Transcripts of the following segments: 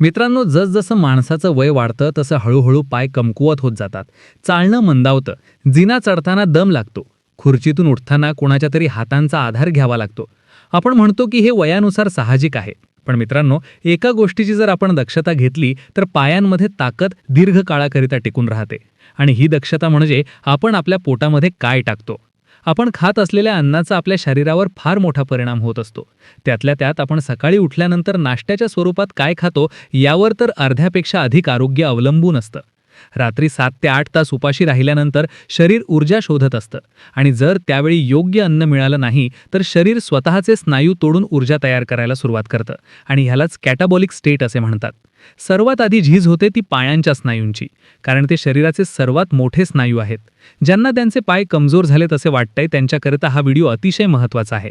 मित्रांनो जसजसं माणसाचं वय वाढतं तसं हळूहळू पाय कमकुवत होत जातात. चालणं मंदावतं. जिना चढताना दम लागतो. खुर्चीतून उठताना कोणाच्या तरी हातांचा आधार घ्यावा लागतो. आपण म्हणतो की हे वयानुसार साहजिक आहे. पण मित्रांनो एका गोष्टीची जर आपण दक्षता घेतली तर पायांमध्ये ताकद दीर्घकाळाकरिता टिकून राहते. आणि ही दक्षता म्हणजे आपण आपल्या पोटामध्ये काय टाकतो? आपण खात असलेल्या अन्नाचा आपल्या शरीरावर फार मोठा परिणाम होत असतो. त्यातल्या त्यात आपण सकाळी उठल्यानंतर नाश्त्याच्या स्वरूपात काय खातो यावर तर अर्ध्यापेक्षा अधिक आरोग्य अवलंबून असतं. रात्री सात ते आठ तास उपाशी राहिल्यानंतर शरीर ऊर्जा शोधत असतं. आणि जर त्यावेळी योग्य अन्न मिळालं नाही तर शरीर स्वतःचे स्नायू तोडून ऊर्जा तयार करायला सुरुवात करतं. आणि ह्यालाच कॅटाबॉलिक स्टेट असे म्हणतात. सर्वात आधी झीज होते ती पायांच्या स्नायूंची कारण ते शरीराचे सर्वात मोठे स्नायू आहेत. ज्यांना त्यांचे पाय कमजोर झालेत असे वाटतंय त्यांच्याकरिता हा व्हिडिओ अतिशय महत्त्वाचा आहे.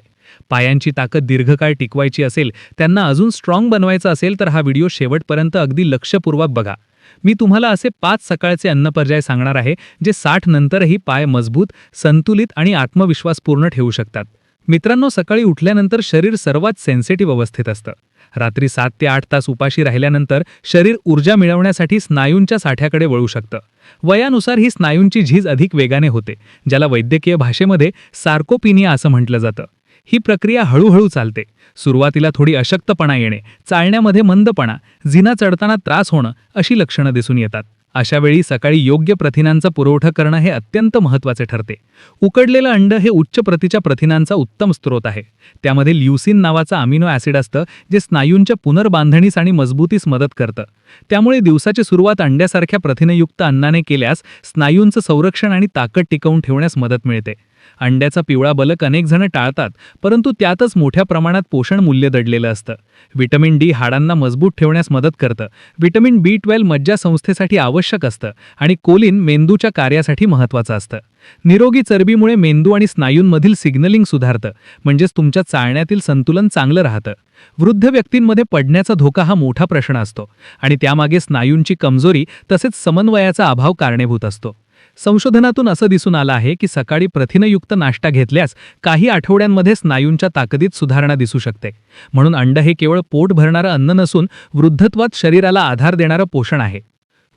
पायांची ताकद दीर्घकाळ टिकवायची असेल त्यांना अजून स्ट्रॉंग बनवायचं असेल तर हा व्हिडिओ शेवटपर्यंत अगदी लक्षपूर्वक बघा. मी तुम्हाला असे पाच सकाळचे अन्नपर्याय सांगणार आहे जे साठ नंतरही पाय मजबूत संतुलित आणि आत्मविश्वासपूर्ण ठेवू शकतात. मित्रांनो सकाळी उठल्यानंतर शरीर सर्वात सेन्सिटिव्ह अवस्थेत असतं. रात्री सात ते आठ तास उपाशी राहिल्यानंतर शरीर ऊर्जा मिळवण्यासाठी स्नायूंच्या साठ्याकडे वळू शकतं. वयानुसार ही स्नायूंची झीज अधिक वेगाने होते ज्याला वैद्यकीय भाषेमध्ये सार्कोपिनिया असं म्हटलं जातं. ही प्रक्रिया हळूहळू चालते. सुरुवातीला थोडी अशक्तपणा येणे चालण्यामध्ये मंदपणा जिना चढताना त्रास होणं अशी लक्षणं दिसून येतात. अशावेळी सकाळी योग्य प्रथिनांचा पुरवठा करणं हे अत्यंत महत्त्वाचे ठरते. उकडलेलं अंड हे उच्च प्रतीच्या प्रथिनांचा उत्तम स्रोत आहे. त्यामध्ये ल्युसिन नावाचं अमिनो ॲसिड असतं जे स्नायूंच्या पुनर्बांधणीस आणि मजबूतीस मदत करतं. त्यामुळे दिवसाची सुरुवात अंड्यासारख्या प्रथिनयुक्त अन्नाने केल्यास स्नायूंचं संरक्षण आणि ताकद टिकवून ठेवण्यास मदत मिळते. अंड्याचा पिवळा बलक अनेक जण टाळतात परंतु त्यातच मोठ्या प्रमाणात पोषण मूल्य दडलेलं असतं. व्हिटॅमिन डी हाडांना मजबूत ठेवण्यास मदत करतं. व्हिटॅमिन बी ट्वेल्व मज्जासंस्थेसाठी आवश्यक असतं आणि कोलिन मेंदूच्या कार्यासाठी महत्त्वाचं असतं. निरोगी चरबीमुळे मेंदू आणि स्नायूंमधील सिग्नलिंग सुधारतं म्हणजेच तुमच्या चालण्यातील संतुलन चांगलं राहतं. वृद्ध व्यक्तींमध्ये पडण्याचा धोका हा मोठा प्रश्न असतो आणि त्यामागे स्नायूंची कमजोरी तसेच समन्वयाचा अभाव कारणीभूत असतो. संशोधनातून असं दिसून आलं आहे की सकाळी प्रथिनयुक्त नाश्ता घेतल्यास काही आठवड्यांमध्ये स्नायूंच्या ताकदीत सुधारणा दिसू शकते. म्हणून अंड हे केवळ पोट भरणारं अन्न नसून वृद्धत्वात शरीराला आधार देणारं पोषण आहे.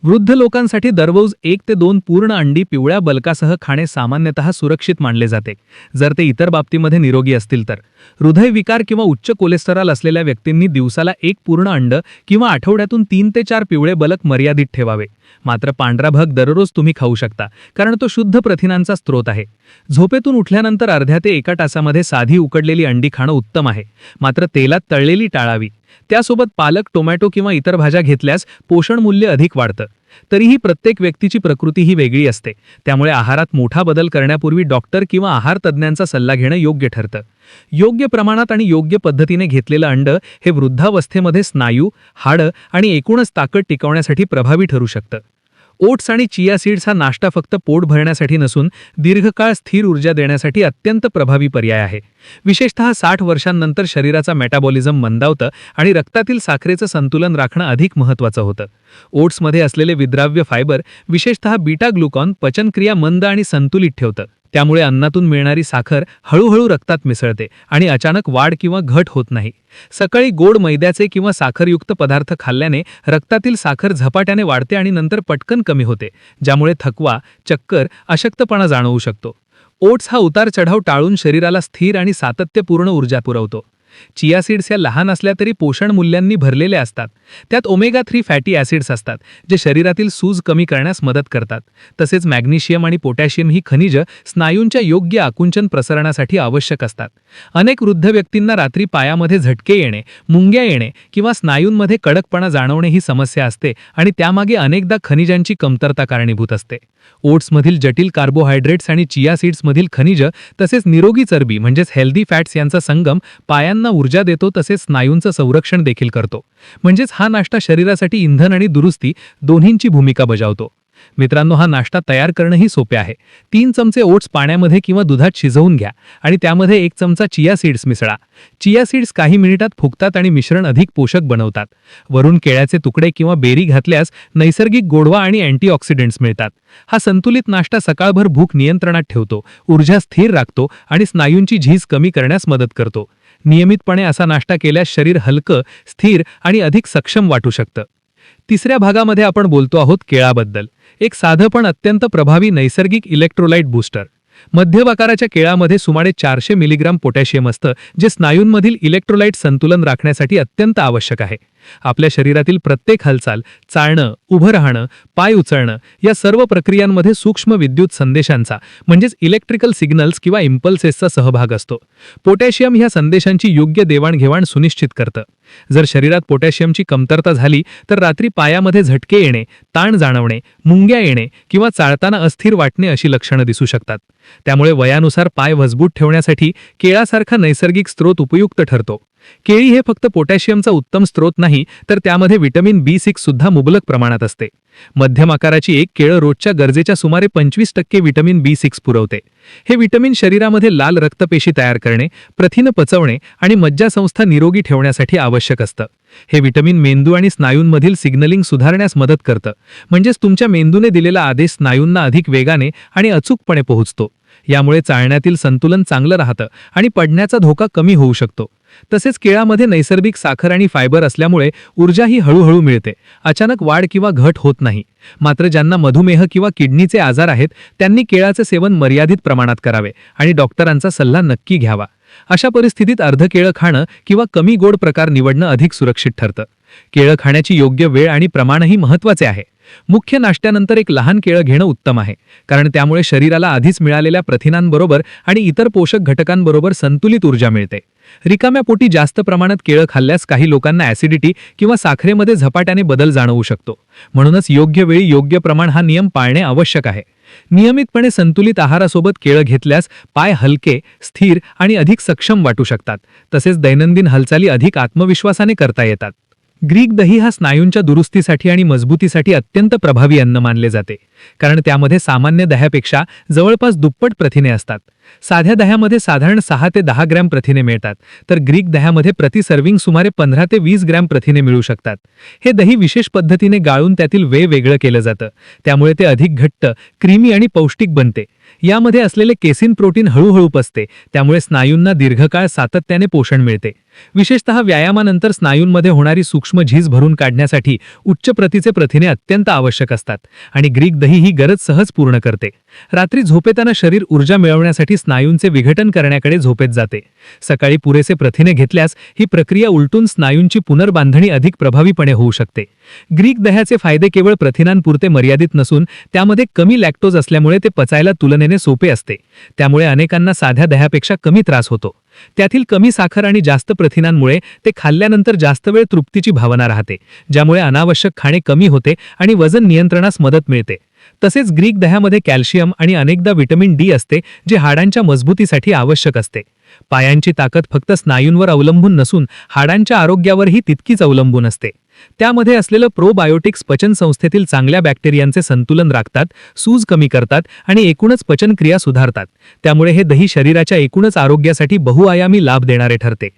वृद्ध लोकांसाठी दररोज एक ते दोन पूर्ण अंडी पिवळ्या बलकासह खाणे सामान्यतः सुरक्षित मानले जाते. जर ते इतर बाबतीमध्ये निरोगी असतील तर. हृदयविकार किंवा उच्च कोलेस्टेरॉल असलेल्या व्यक्तींनी दिवसाला एक पूर्ण अंड किंवा आठवड्यातून तीन ते चार पिवळे बलक मर्यादित ठेवावे. मात्र पांढरा भग दररोज तुम्ही खाऊ शकता कारण तो शुद्ध प्रथिनांचा स्रोत आहे. झोपेतून उठल्यानंतर अर्ध्या ते एका तासामध्ये साधी उकडलेली अंडी खाणं उत्तम आहे. मात्र तेलात तळलेली टाळावी. त्यासोबत पालक टोमॅटो किंवा इतर भाज्या घेतल्यास पोषण मूल्य अधिक वाढतं. तरीही प्रत्येक व्यक्तीची प्रकृती ही वेगळी असते. त्यामुळे आहारात मोठा बदल करण्यापूर्वी डॉक्टर किंवा आहार तज्ज्ञांचा सल्ला घेणं योग्य ठरतं. योग्य प्रमाणात आणि योग्य पद्धतीने घेतलेलं अंड हे वृद्धावस्थेमध्ये स्नायू हाडं आणि एकूणच ताकद टिकवण्यासाठी प्रभावी ठरू शकतं. ओट्स आणि चिया सीड्स हा नाश्ता फक्त पोट भरण्यासाठी नसून दीर्घकाळ स्थिर ऊर्जा देण्यासाठी अत्यंत प्रभावी पर्याय आहे. विशेषतः साठ वर्षांनंतर शरीराचा मेटाबॉलिझम मंदावतं आणि रक्तातील साखरेचं संतुलन राखणं अधिक महत्त्वाचं होतं. ओट्समध्ये असलेले विद्राव्य फायबर विशेषतः बीटा ग्लुकॉन पचनक्रिया मंद आणि संतुलित ठेवतं. त्यामुळे अन्नातून मिळणारी साखर हळूहळू रक्तात मिसळते आणि अचानक वाढ किंवा घट होत नाही. सकाळी गोड मैद्याचे किंवा साखरयुक्त पदार्थ खाल्ल्याने रक्तातील साखर झपाट्याने वाढते आणि नंतर पटकन कमी होते ज्यामुळे थकवा चक्कर अशक्तपणा जाणवू शकतो. ओट्स हा उतार चढाव टाळून शरीराला स्थिर आणि सातत्यपूर्ण ऊर्जा पुरवतो. चिया सीड्स या लहान असल्या तरी पोषण मूल्यांनी भरलेल्या असतात. त्यात ओमेगा थ्री फॅटी ॲसिड्स असतात जे शरीरातील सूज कमी करण्यास मदत करतात. तसेच मॅग्नेशियम आणि पोटॅशियम ही खनिज स्नायूंच्या योग्य आकुंचन प्रसरणासाठी आवश्यक असतात. अनेक वृद्ध व्यक्तींना रात्री पायामध्ये झटके येणे मुंग्या येणे किंवा स्नायूंमध्ये कडकपणा जाणवणे ही समस्या असते आणि त्यामागे अनेकदा खनिजांची कमतरता कारणीभूत असते. ओट्समधील जटिल कार्बोहायड्रेट्स आणि चिया सीड्समधील खनिज तसेच निरोगी चरबी म्हणजेच हेल्दी फॅट्स यांचा संगम पायांना ऊर्जा देतो तसेच स्नायूंचं संरक्षण देखील करतो. म्हणजेच हा नाश्ता शरीरासाठी इंधन आणि दुरुस्ती दोन्हींची भूमिका बजावतो. मित्रांनो हा नाश्ता तयार करणंही सोपे आहे. तीन चमचे ओट्स पाण्यामध्ये किंवा दुधात शिजवून घ्या आणि त्यामध्ये एक चमचा चिया सीड्स मिसळा. चिया सीड्स काही मिनिटात फुगतात आणि मिश्रण अधिक पोषक बनवतात. वरून केळ्याचे तुकडे किंवा बेरी घातल्यास नैसर्गिक गोडवा आणि अँटीऑक्सिडंट्स मिळतात. हा संतुलित नाश्ता सकाळभर भूक नियंत्रणात ठेवतो ऊर्जा स्थिर राखतो आणि स्नायूंची झीज कमी करण्यास मदत करतो. नियमितपणे असा नाश्ता केल्यास शरीर हलकं स्थिर आणि अधिक सक्षम वाटू शकतं. तिसऱ्या भागामध्ये आपण बोलतो आहोत केळाबद्दल. एक साधं पण अत्यंत प्रभावी नैसर्गिक इलेक्ट्रोलाइट बूस्टर. मध्यम आकाराच्या केळामध्ये सुमारे चारशे मिलीग्राम पोटॅशियम असतं जे स्नायूंमधील इलेक्ट्रोलाइट संतुलन राखण्यासाठी अत्यंत आवश्यक आहे. आपल्या शरीरातील प्रत्येक हालचाल चालणं उभं राहणं पाय उचलणं या सर्व प्रक्रियांमध्ये सूक्ष्म विद्युत संदेशांचा म्हणजेच इलेक्ट्रिकल सिग्नल्स किंवा इम्पल्सेसचा सहभाग असतो. पोटॅशियम ह्या संदेशांची योग्य देवाणघेवाण सुनिश्चित करतं. जर शरीरात पोटॅशियमची कमतरता झाली तर रात्री पायामध्ये झटके येणे ताण जाणवणे मुंग्या येणे किंवा चाळताना अस्थिर वाटणे अशी लक्षणं दिसू शकतात. त्यामुळे वयानुसार पाय मजबूत ठेवण्यासाठी केळासारखा नैसर्गिक स्रोत उपयुक्त ठरतो. केळी हे फक्त पोटॅशियमचा उत्तम स्रोत नाही तर त्यामध्ये व्हिटॅमिन बी सिक्स सुद्धा मुबलक प्रमाणात असते. मध्यम आकाराची एक केळं रोजच्या गरजेच्या सुमारे पंचवीस टक्के व्हिटॅमिन बी सिक्स पुरवते. हे व्हिटॅमिन शरीरामध्ये लाल रक्तपेशी तयार करणे प्रथिनं पचवणे आणि मज्जासंस्था निरोगी ठेवण्यासाठी आवश्यक असतं. हे व्हिटॅमिन मेंदू आणि स्नायूंमधील सिग्नलिंग सुधारण्यास मदत करतं. म्हणजेच तुमच्या मेंदूने दिलेला आदेश स्नायूंना अधिक वेगाने आणि अचूकपणे पोहोचतो. यामुळे चालण्यातील संतुलन चांगलं राहतं आणि पडण्याचा धोका कमी होऊ शकतो. तसेच केळामध्ये नैसर्गिक साखर आणि फायबर असल्यामुळे ऊर्जाही हळूहळू मिळते. अचानक वाढ किंवा घट होत नाही. मात्र ज्यांना मधुमेह किंवा किडनीचे आजार आहेत त्यांनी केळाचे सेवन मर्यादित प्रमाणात करावे आणि डॉक्टरांचा सल्ला नक्की घ्यावा. अशा परिस्थितीत अर्ध केळं खाणं किंवा कमी गोड प्रकार निवडणं अधिक सुरक्षित ठरतं. केळं खाण्याची योग्य वेळ आणि प्रमाणही महत्त्वाचे आहे. मुख्य नाश्त्यानंतर एक लहान केळं घेणं उत्तम आहे कारण त्यामुळे शरीराला आधीच मिळालेल्या प्रथिनांबरोबर आणि इतर पोषक घटकांबरोबर संतुलित ऊर्जा मिळते. रिकाम्या पोटी जास्त प्रमाणात केळं खाल्ल्यास काही लोकांना ॲसिडिटी किंवा साखरेमध्ये झपाट्याने बदल जाणवू शकतो. म्हणूनच योग्य वेळी योग्य प्रमाण हा नियम पाळणे आवश्यक आहे. नियमितपणे संतुलित आहारासोबत केळं घेतल्यास पाय हलके स्थिर आणि अधिक सक्षम वाटू शकतात. तसेच दैनंदिन हालचाली अधिक आत्मविश्वासाने करता येतात. ग्रीक दही हा स्नायूंच्या दुरुस्तीसाठी आणि मजबूतीसाठी अत्यंत प्रभावी अन्न मानले जाते कारण त्यामध्ये सामान्य दह्यापेक्षा जवळपास दुप्पट प्रथिने असतात. साध्या दह्यामध्ये साधारण सहा ते दहा ग्रॅम प्रथिने मिळतात तर ग्रीक दह्यामध्ये प्रति सर्विंग सुमारे पंधरा ते वीस ग्रॅम प्रथिने मिळू शकतात. हे दही विशेष पद्धतीने गाळून त्यातील वे वेगळं केलं जातं त्यामुळे ते अधिक घट्ट क्रीमी आणि पौष्टिक बनते. यामध्ये असलेले केसिन प्रोटीन हळूहळू पसते त्यामुळे स्नायूंना दीर्घकाळ सातत्याने पोषण मिळते. विशेषतः व्यायामानंतर स्नायूंमध्ये होणारी सूक्ष्म झीज भरून काढण्यासाठी उच्च प्रतीचे प्रथिने अत्यंत आवश्यक असतात आणि ग्रीक दही ही गरज सहज पूर्ण करते. रात्री झोपेताना शरीर ऊर्जा मिळवण्यासाठी स्नायूंचे विघटन करण्याकडे झोपेत जाते. सकाळी पुरेसे प्रथिने घेतल्यास ही प्रक्रिया उलटून स्नायूंची पुनर्बांधणी अधिक प्रभावीपणे होऊ शकते. ग्रीक दह्याचे फायदे केवळ प्रथिनांपुरते मर्यादित नसून त्यामध्ये कमी लॅक्टोज असल्यामुळे ते पचायला तुलनेने सोपे असते. त्यामुळे अनेकांना साध्या दह्यापेक्षा कमी त्रास होतो. त्यातील कमी साखर आणि जास्त प्रथिनांमुळे ते खाल्ल्यानंतर जास्त वेळ तृप्तीची भावना राहते ज्यामुळे अनावश्यक खाणे कमी होते आणि वजन नियंत्रणास मदत मिळते. तसेच ग्रीक दह्यामध्ये कॅल्शियम आणि अनेकदा व्हिटॅमिन डी असते जे हाडांच्या मजबूतीसाठी आवश्यक असते. पायांची ताकद फक्त स्नायूंवर अवलंबून नसून हाडांच्या आरोग्यावरही तितकीच अवलंबून असते. त्यामध्ये असलेलं प्रोबायोटिक्स पचन संस्थेतील चांगल्या बॅक्टेरियांचे संतुलन राखतात सूज कमी करतात आणि एकूणच पचनक्रिया सुधारतात. त्यामुळे हे दही शरीराच्या एकूणच आरोग्यासाठी बहुआयामी लाभ देणारे ठरते.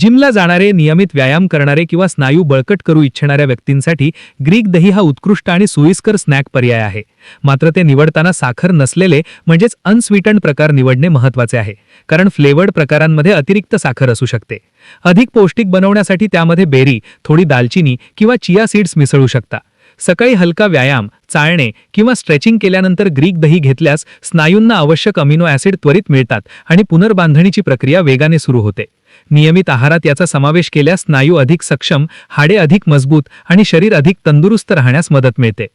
जिमला जाणारे नियमित व्यायाम करणारे किंवा स्नायू बळकट करू इच्छिणाऱ्या व्यक्तींसाठी ग्रीक दही हा उत्कृष्ट आणि सोयीस्कर स्नॅक पर्याय आहे. मात्र ते निवडताना साखर नसलेले म्हणजेच अनस्वीटन प्रकार निवडणे महत्त्वाचे आहे कारण फ्लेवर्ड प्रकारांमध्ये अतिरिक्त साखर असू शकते. अधिक पौष्टिक बनवण्यासाठी त्यामध्ये बेरी थोडी दालचिनी किंवा चिया सीड्स मिसळू शकता. सकाळी हलका व्यायाम चालणे किंवा स्ट्रेचिंग केल्यानंतर ग्रीक दही घेतल्यास स्नायूंना आवश्यक अमिनो ॲसिड त्वरित मिळतात आणि पुनर्बांधणीची प्रक्रिया वेगाने सुरू होते. नियमित आहारात याचा समावेश केल्यास स्नायू अधिक सक्षम हाडे अधिक मजबूत आणि शरीर अधिक तंदुरुस्त राहण्यास मदत मिळते.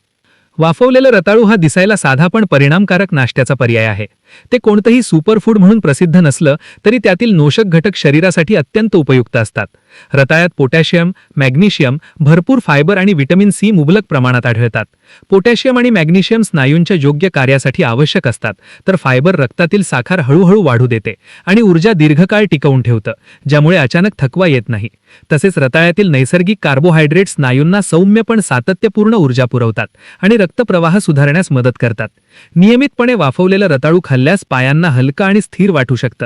वाफवलेलं रताळू हा दिसायला साधा पण परिणामकारक नाश्त्याचा पर्याय आहे. ते कोणतंही सुपरफूड म्हणून प्रसिद्ध नसलं तरी त्यातील नोषक घटक शरीरासाठी अत्यंत उपयुक्त असतात. रताळ्यात पोटॅशियम मॅग्नेशियम भरपूर फायबर आणि व्हिटॅमिन सी मुबलक प्रमाणात आढळतात. पोटॅशियम आणि मॅग्नेशियम स्नायूंच्या योग्य कार्यासाठी आवश्यक असतात तर फायबर रक्तातील साखर हळूहळू वाढू देते आणि ऊर्जा दीर्घकाळ टिकवून ठेवतं ज्यामुळे अचानक थकवा येत नाही. तसेच रताळ्यातील नैसर्गिक कार्बोहायड्रेट स्नायूंना सौम्य पण सातत्यपूर्ण ऊर्जा पुरवतात आणि रक्तप्रवाह सुधारण्यास मदत करतात. नियमितपणे वाफवलेलं रताळू खाल्ल्यास पायांना हलका आणि स्थिर वाटू शकतं.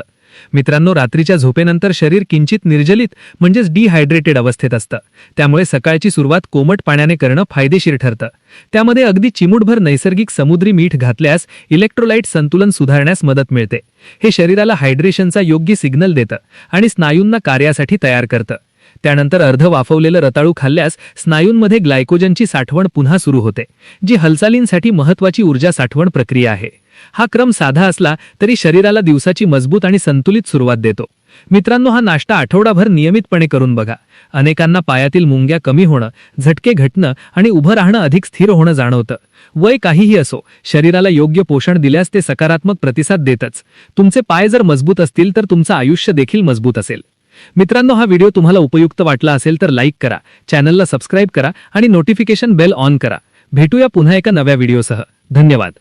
मित्रांनो रात्रीच्या झोपेनंतर शरीर किंचित निर्जलित म्हणजेच डिहायड्रेटेड अवस्थेत असतं. त्यामुळे सकाळची सुरुवात कोमट पाण्याने करणं फायदेशीर ठरतं. त्यामध्ये अगदी चिमूटभर नैसर्गिक समुद्री मीठ घातल्यास इलेक्ट्रोलाइट संतुलन सुधारण्यास मदत मिळते. हे शरीराला हायड्रेशनचा योग्य सिग्नल देतं आणि स्नायूंना कार्यासाठी तयार करतं. त्यानंतर अर्ध वाफवलेलं रताळू खाल्ल्यास स्नायूंमध्ये ग्लायकोजनची साठवण पुन्हा सुरू होते जी हालचालींसाठी महत्वाची ऊर्जा साठवण प्रक्रिया आहे. हा क्रम साधा असला तरी शरीराला दिवसाची मजबूत आणि संतुलित सुरुवात देतो. मित्रांनो हा नाश्ता आठवडाभर नियमितपणे करून बघा. अनेकांना पायातील मुंग्या कमी होणं झटके घटणं आणि उभं राहणं अधिक स्थिर होणं जाणवतं. वय काहीही असो शरीराला योग्य पोषण दिल्यास ते सकारात्मक प्रतिसाद देतच. तुमचे पाय जर मजबूत असतील तर तुमचं आयुष्य देखील मजबूत असेल. मित्रांनो हा व्हिडिओ तुम्हाला उपयुक्त वाटला असेल तर लाईक करा चॅनलला सबस्क्राईब करा आणि नोटिफिकेशन बेल ऑन करा. भेटूया पुन्हा एका नव्या व्हिडिओसह. धन्यवाद.